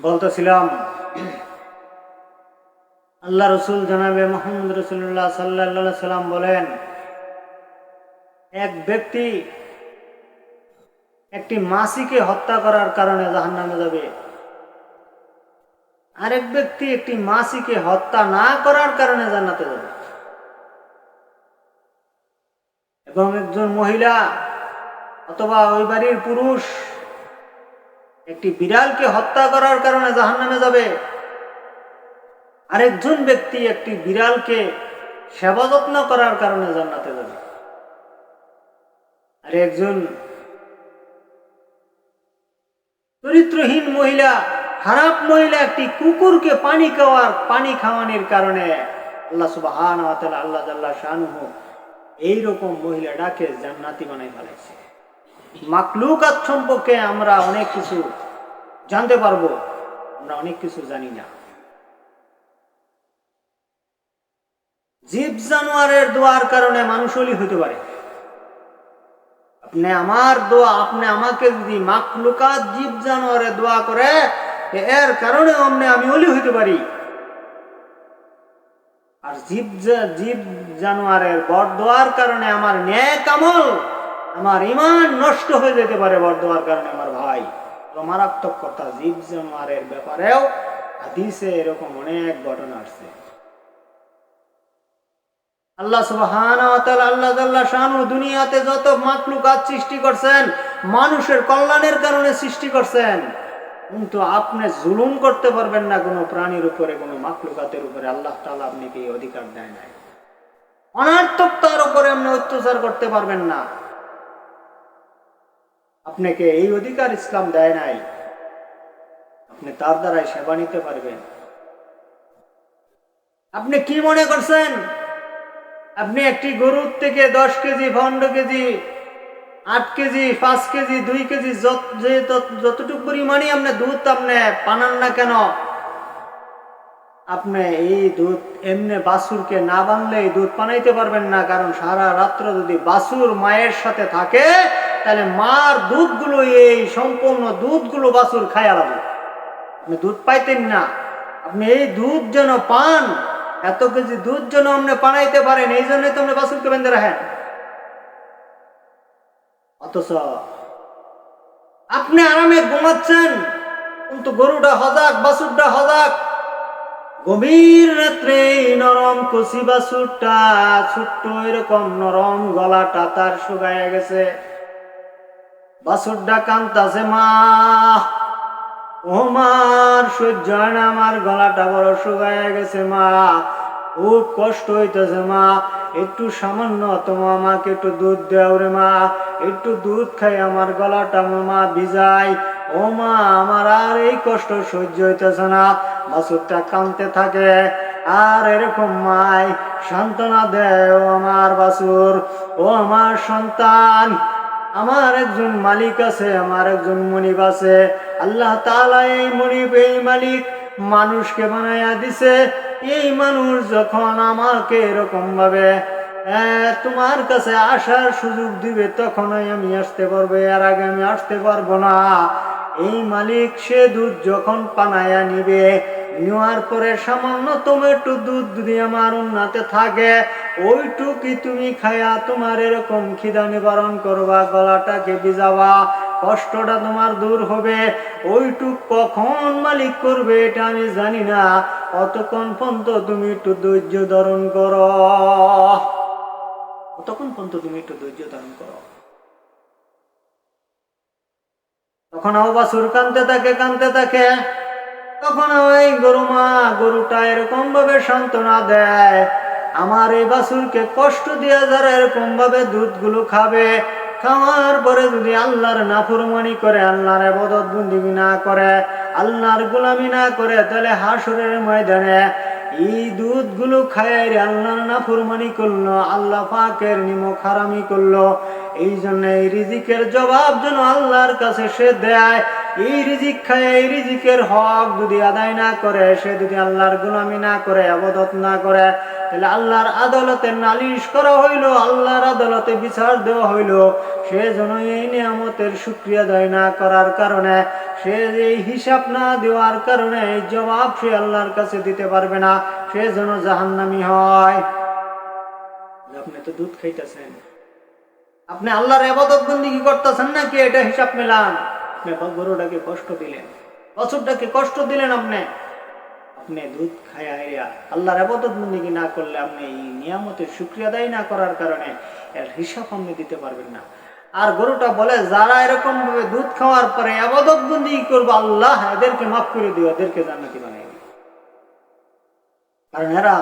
বলতেছিলাম, আল্লাহ রসুল জানাবে মোহাম্মদ রসুল্লাহ সাল্লাহ সাল্লাম বলেন, এক ব্যক্তি একটি মাসিকে হত্যা করার কারণে জাহান নামে যাবে। আরেক ব্যক্তি একটি মাসিকে হত্যা না করার কারণে জান্নাতে যাবে। এবং একজন মহিলা অথবা ওই বাড়ির পুরুষ একটি বিড়ালকে হত্যা করার কারণে জাহান নামে যাবে। আরেকজন ব্যক্তি একটি বিড়ালকে সেবা যত্ন করার কারণে জান্নাতে যাবে। আর একজন চরিত্রহীন মহিলা, খারাপ মহিলা একটি কুকুরকে পানি খাওয়ার, পানি খাওয়ানোর কারণে আল্লাহ সুবাহান আল্লাহ জাল্লাহ শানুহ এইরকম মহিলাটাকে জান্নাতি বানাই ফেলাইছে মাকলুকাত সম্পর্কে আমরা অনেক কিছু জানতে পারব, আমরা অনেক কিছু জানি না। জীব জানোয়ারের দোয়ার কারণে মানুষ অলি হইতে পারে। আপনি আমার দোয়া, আপনি আমাকে যদি মাকলুকাত জীব জানোয়ারে দোয়া করে এর কারণে অমনে আমি অলি হইতে পারি। আর জীব জীব জানোয়ারের বর দোয়ার কারণে আমার ন্যায় কামল আমার ইমান নষ্ট হয়ে যেতে পারে বরদোয়ার কারণে আমার ভাই। মারাত্মক কথা, জীব জানোয়ারের ব্যাপারেও হাদিসে এরকম অনেক ঘটনা আসছে। আল্লাহ সুবহান আল্লাহ শানু দুনিয়াতে যত সৃষ্টি করছেন, মানুষের কল্যাণের কারণে সৃষ্টি করছেন। কিন্তু আপনি জুলুম করতে পারবেন না কোনো প্রাণীর উপরে, কোনো মাকলুকাতের উপরে। আল্লাহ তাআলা আপনাকে অধিকার দেয় নাই। অনার্থকতার উপরে আপনি অত্যাচার করতে পারবেন না। আপনাকে এই অধিকার ইসলাম দেয় নাই। আপনি তার দ্বারাই সেবা নিতে পারবেন। আপনি কি মনে করছেন? আপনি একটি গরুর থেকে দশ কেজি, পনেরো কেজি, আট কেজি, পাঁচ কেজি, দুই কেজি যতটুকু পরিমাণই আপনি দুধ আপনি পানান না কেন, আপনি এই দুধ এমনি বাছুরকে না বানলে দুধ পানাইতে পারবেন না। কারণ সারা রাত্র যদি বাছুর মায়ের সাথে থাকে তাহলে মার দুধগুলো, এই সম্পূর্ণ দুধগুলো বাছুর খায়া লাগবে আপনি দুধ পাইতেন না। আপনি এই দুধ যেন পান, এত কেজি দুধ যেন আপনি পানাইতে পারেন, এই জন্যই তো আপনি বাছুরকে বেঁধে রাখেন। অথচ আপনি আরামে ঘুমাচ্ছেন, কিন্তু গরুটা হজাক, বাছুরটা হজাক। গভীর রাত্রে নরম কচি বাছুরটা, ছোট্ট এরকম নরম গলাটা তার শুকায় গেছে। কান্তাছে মা। না আমার গলাটা বড় শুকায় গেছে মা। খুব কষ্ট হইতেছে মা। একটু সামান্য তোমা আমাকে একটু দুধ দেও রে মা। একটু দুধ খাই, আমার গলাটা মা ভিজাই। ও মা, আমার আর এই কষ্ট সহ্য হইতেছে না। বাছুরটা কানতে থাকে। আর এরকম মাই সান্ত্বনা দেয় ও আমার বাসুর। ও আমার সন্তান আমার একজন মালিক আছে, আমার একজন মনিব আছে। আল্লাহ তাআলা এই মনিব, এই মালিক মানুষকে বানাইয়া দিছে। এই মানুষ যখন আমাকে এরকম ভাবে তোমার কাছে আসার সুযোগ দিবে, তখনই আমি আসতে পারব, এর আগে আমি আসতে পারব না। এই মালিক সে দুধ যখন পানায়া নিবে নেওয়ার পরে সামান্যতম একটু দুধ যদি আমার উন্নাতে থাকে ওইটুকি তুমি খায়া তোমার এরকম খিদা নিবারণ করবা, গলাটাকে ভিজাবা, কষ্টটা তোমার দূর হবে। ওইটুক কখন মালিক করবে এটা আমি জানি না, অতক্ষণ পর্যন্ত তুমি একটু ধৈর্য ধারণ করো। কতক্ষণ পর্যন্ত তুমি একটু ধৈর্য ধারণ করো। তখন ও বাছুর কানতে থাকে কানতে থাকে। তখন ওই গরু মা গরুটা এরকম ভাবে সান্ত্বনা দেয়, আমার এই বাছুরকে কষ্ট দিয়ে যারা এরকম ভাবে দুধগুলো খাবে, খাওয়ার পরে যদি আল্লাহর নাফরমানি করে, আল্লাহর আবাদত বন্দিগি না করে, আল্লাহর গোলামি না করে, তাহলে হাসরের ময়দানে এই দুধগুলো খায় আল্লাহর নাফরমানি করল, আল্লাহ পাকের নিমক হারামি করল। এই জন্য এই রিজিকের জবাব যেন আল্লাহর কাছে সে দেয়। এই রিজিক খায়, এই রিজিকের হক যদি আদায় না করে, সে যদি আল্লাহর গোলামি না করে, আবাদত না করে, তাহলে আল্লাহর আদালতে নালিশ করা হইল, আল্লাহর আদালতে বিচার দেওয়া হইল। সে যেন এই নিয়ামতের সুক্রিয়া আদায় না করার কারণে, সে এই হিসাব না দেওয়ার কারণে এই জবাব সে আল্লাহর কাছে দিতে পারবে না, সে যেন জাহান্নামি হয়। আপনি তো দুধ খাইতেছেন। আপনি আল্লাহর আবাদত বন্দি কি করতেছেন নাকি এটা হিসাব মেলান? গরুটাকে কষ্ট দিলেন। বছরটাকে কষ্ট দিলেন আপনি। আপনি দুধ খায়া হাইয়া আল্লাহর আবাদত বন্দি না করলে আপনি এই নিয়ামতের শুক্রিয়া আদায় না করার কারণে এর হিসাব আপনি দিতে পারবেন না। আর গরুটা বলে, যারা এরকম ভাবে দুধ খাওয়ার পরে আবাদত বন্দি করব? আল্লাহ এদেরকে মাফ করে দিও, এদেরকে জান্নাতি বানাই কারণ এরা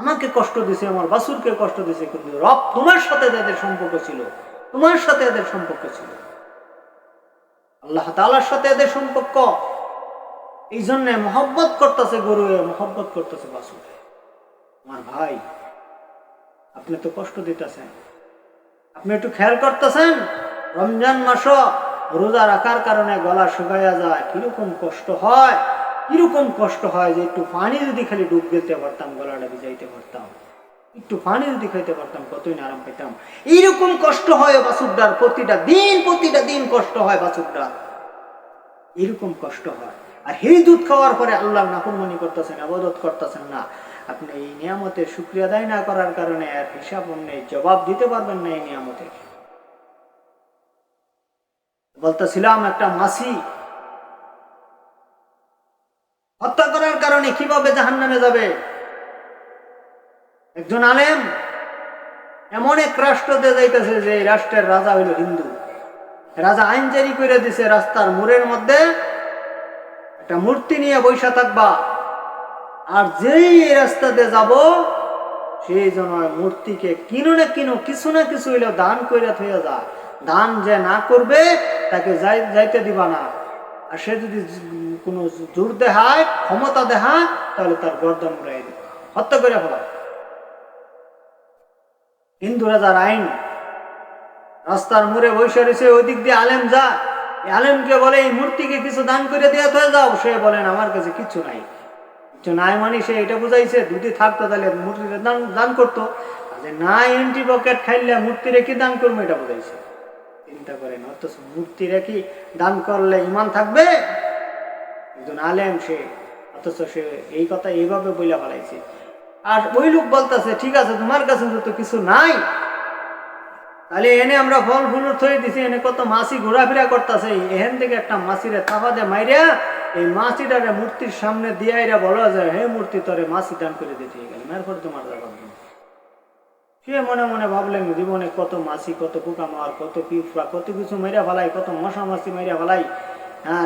আমাকে কষ্ট দিছে, আমার বাসুরকে কষ্ট দিছে, কিন্তু রব তোমার সাথে এদের সম্পর্ক ছিল, তোমার সাথে এদের সম্পর্ক ছিল। আল্লাহ তালার সাথে এদের সম্পর্ক। এই জন্য মহব্বত করতেছে গরু, মহব্বত করতেছে বাসুর আমার ভাই, আপনি তো কষ্ট দিতেছেন। আপনি একটু খেয়াল করতেছেন, রমজান মাস রোজা রাখার কারণে গলা শুকাইয়া যায়, কীরকম কষ্ট হয়। কীরকম কষ্ট হয় যে একটু পানি যদি খালি ডুব দিতে পারতাম, গলাটা ভিজাইতে পারতাম। একটু পানি যদি খাইতে পারতাম, কতই আরাম পেতাম এইরকম কষ্ট হয় বাসুরটার প্রতিটা দিন প্রতিটা দিন কষ্ট হয় বাসুরটার এরকম কষ্ট হয়। আর সেই দুধ খাওয়ার পরে আল্লাহ নাফরমানি করতেছেন, আবাদত করতেছেন না। আপনি এই নিয়ামতের শুক্রিয়া আদায় না করার কারণে আর হিসাব নেই জবাব দিতে পারবেন না এই নিয়ামতের। বলতেছিলাম একটা মাসি হত্যা করার কারণে কীভাবে জাহান নামে যাবে? একজন আলেম এমন এক রাষ্ট্রতে যাইতেছে যে রাষ্ট্রের রাজা হইল হিন্দু। রাজা আইন জারি করে দিছে, রাস্তার মোড়ের মধ্যে একটা মূর্তি নিয়ে বৈশা থাকবা। আর যেই এই রাস্তাতে যাব, সেই জন্য মূর্তিকে কিনো না কিনো, কিছু না কিছু হইলে দান করে থইয়া যা। দান যে না করবে, তাকে যাই যাইতে দিবা না। আর সে যদি কোনো জোর দেহায়, ক্ষমতা দেহায়, তাহলে তার গর্দন উড়াই দিবে। হত্যা করে ফেলায় হিন্দু রাজার আইন, রাস্তার মোড়ে বসে রয়েছে ওই দিক দিয়ে আলেম যা আলেমকে বলে, এই মূর্তিকে কিছু দান করে দিয়ে হয়ে যাও। সে বলেন আমার কাছে কিছু নাই। কিছু নাই মানে সে এটা বুঝাইছে, যদি থাকতো তাহলে মূর্তিতে দান দান করতো। যে নাই এন্টি পকেট খাইলে মূর্তিরে কি দান করব এটা বুঝাইছে। চিন্তা করেন, অথচ মূর্তিরে কি দান করলে ইমান থাকবে? একজন আলেম সে, অথচ সে এই কথা এইভাবে বইলা ফেলাইছে। আর ওই লোক বলতেছে, ঠিক আছে, তোমার কাছে তো কিছু নাই। তাহলে এনে আমরা ফল ফুল থই দিছি, এনে কত মাছি ঘোরাফেরা করতেছে। এখান থেকে একটা মাছিরে থাপা দে মাইরা, এই মাছিটারে মূর্তির সামনে দিয়ে এরা বলা যায়, হে মূর্তি, তরে মাছি দান করে দিতে গেল এরপর তোমার দিন সে মনে মনে ভাবলেন, জীবনে কত মাছি, কত পোকা মার কত পিঁপড়া, কত কিছু মাইরা ফেলাই, কত মশা মাছি মাইরা ফেলাই হ্যাঁ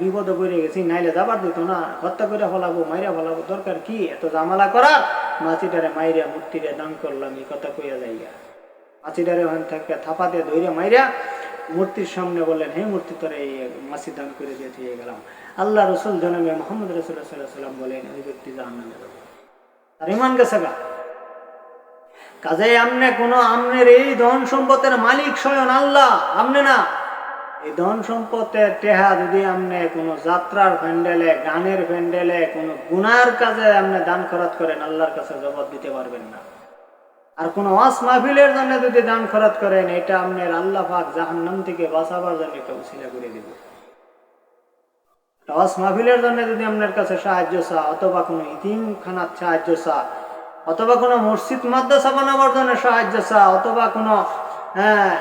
বিপদে পড়ে গেছি, নাইলে যাবার দিত না। হত্যা করে ফেলাবো, মাইরা ফেলাবো, দরকার কি? এত জামালা করার? মাছিটারে মাইরা মূর্তিরে করলাম, এই কথা কইয়া যাইয়া মাছিটারে ওখান থেকে মাইরা মূর্তির সামনে বললেন, হে মূর্তি, তোরে এই মাছি দান করে দিয়ে গেলাম। আল্লাহ রসুল জনমে মোহাম্মদ রসুল্লাহ সাল্লাহ সাল্লাম বলেন, ওই ব্যক্তি ইমান গেছে গা। কাজে আমনে কোন আমনের এই ধন সম্পদের মালিক স্বয়ং আল্লাহ, আমনে না? এই ধন সম্পদের টেহা যদি আমনে কোনো যাত্রার প্যান্ডেলে, গানের প্যান্ডেলে, কোনো গুনার কাজে আপনি দান খরচ করেন, আল্লাহর কাছে জবাব দিতে পারবেন না। আর কোন ওয়াস মাহফিলের জন্য যদি দান খরচ করেন, এটা আপনার আল্লাহ পাক জাহান্নাম থেকে বাঁচাবার জন্য একটা উসিলা করে দিব। ওয়াস মাহফিলের জন্য যদি আপনার কাছে সাহায্য চা অথবা কোনো ইতিম খানার সাহায্য চা অথবা কোনো মসজিদ, মাদ্রাসা বানাবার জন্য সাহায্য চা অথবা কোনো হ্যাঁ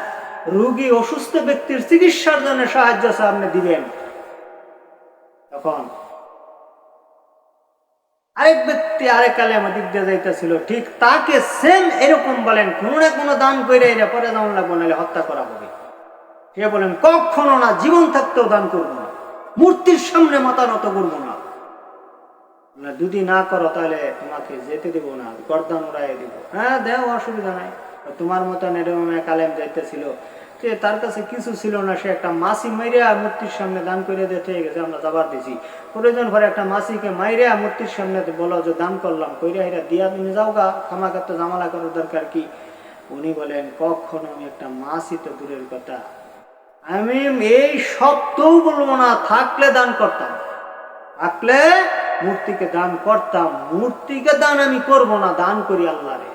রুগী অসুস্থ ব্যক্তির চিকিৎসার জন্য সাহায্য আপনি দিবেন। তখন আরেক ব্যক্তি আরেক আলেমা দিক দিয়ে যাইতেছিল, ঠিক তাকে সেম এরকম বলেন, কোনো না কোনো দান করে এরা পরে দাম লাগবো নাহলে হত্যা করা হবে। সে বলেন, কখনো না, জীবন থাকতেও দান করব না, মূর্তির সামনে মাথা নত করব না। না যদি না করো তাহলে তোমাকে যেতে দেবো না, গর্দান উড়াই দিব। হ্যাঁ দেও, অসুবিধা নাই। তোমার মতন এরকম এক আলেম যাইতেছিল যে তার কাছে কিছু ছিল না, সে একটা মাসি মাইরা মূর্তির সামনে দান করে দিতে গেছে, আমরা যাবার দিছি। প্রয়োজন পরে একটা মাসিকে মাইরা মূর্তির সামনে বলো যে, দান করলাম, কইরা হেরা দিয়া তুমি যাও গা খামাকে তো জামালা করার দরকার কি? উনি বলেন, কখনো আমি একটা মাসি তো দূরের কথা। আমি এই সপ্তাহ বলব না, থাকলে দান করতাম। থাকলে মূর্তিকে দান করতাম। মূর্তিকে দান আমি করব না, দান করি আল্লাহরে।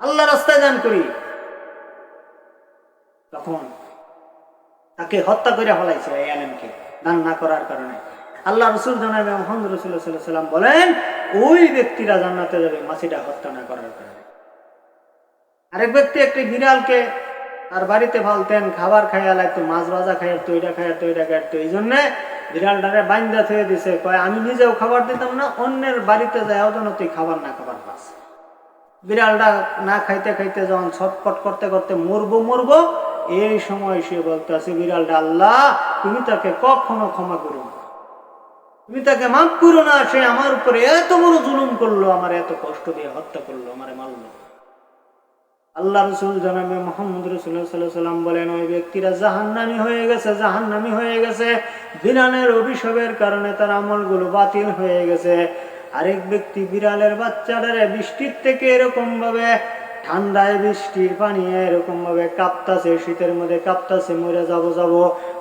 আল্লাহ রাস্তায় দান করি। তখন তাকে হত্যা করে ফলাইছে এই আলেমকে, দান না করার কারণে। আল্লাহ রসুল জানাবে মোহাম্মদ রসুল্লাহ সাল্লাহ সাল্লাম বলেন, ওই ব্যক্তিরা জান্নাতে যাবে মাছিটা হত্যা না করার কারণে। আরেক ব্যক্তি একটি বিড়ালকে তার বাড়িতে ফালতেন খাবার খাইয়া লাগতো, মাছ ভাজা খাইয়া তো এটা খাইয়ার তো এটা খাইয়ার তো এই জন্যে বিড়ালটারে বাইন্দা থয়ে দিছে, কয়, আমি নিজেও খাবার দিতাম না, অন্যের বাড়িতে যাও যেন তুই খাবার না খাবার পাস। বিড়ালটা না খাইতে খাইতে যখন ছটপট করতে করতে মরবো মরবো, এই সময় সে বলতে আছে, বিড়ালটা আল্লাহ, তুমি তাকে কখনো ক্ষমা করো না। তুমি তাকে মাফ করো না, সে আমার উপরে এত বড় জুলুম করল, আমার এত কষ্ট দিয়ে হত্যা করল, আমারে মারলো। আল্লাহ রসুল জানাবে মোহাম্মদ রসুল্লাহ সাল্লাম বলেন, ওই ব্যক্তিরা জাহান্নামি হয়ে গেছে, জাহান্নামি হয়ে গেছে। বিড়ালের অভিশাপের কারণে তার আমলগুলো বাতিল হয়ে গেছে। আরেক ব্যক্তি বিড়ালের বাচ্চাটারে বৃষ্টির থেকে এরকম ভাবে ঠান্ডায় বৃষ্টির পানি এরকম ভাবে কাঁপতাছে, শীতের মধ্যে কাঁপতাছে, মরে যাব যাব।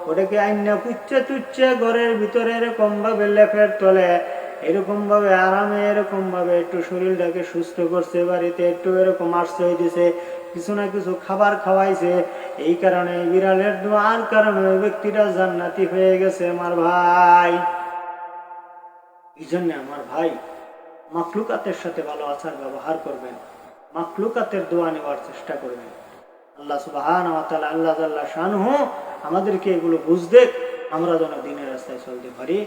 ওটাকে আইনা পুচ্ছে তুচ্ছে ঘরের ভিতরে এরকম ভাবে লেফের তলে এরকম ভাবে আরামে এরকম ভাবে একটু শরীরটাকে সুস্থ করছে, বাড়িতে একটু এরকম আশ্রয় দিছে, কিছু না কিছু খাবার খাওয়াইছে। এই কারণে বিড়ালের দোয়ার কারণে ওই ব্যক্তিটা জান্নাতি হয়ে গেছে, আমার ভাই। এই জন্যে আমার ভাই মাকলুকাতের সাথে ভালো আচার ব্যবহার করবেন। মাকলুকাতের দোয়া নেওয়ার চেষ্টা করবেন। আল্লাহ সুবাহান আল্লাহ আল্লাহ শানহু আমাদেরকে এগুলো বুঝতে আমরা যেন দিনের রাস্তায় চলতে পারি।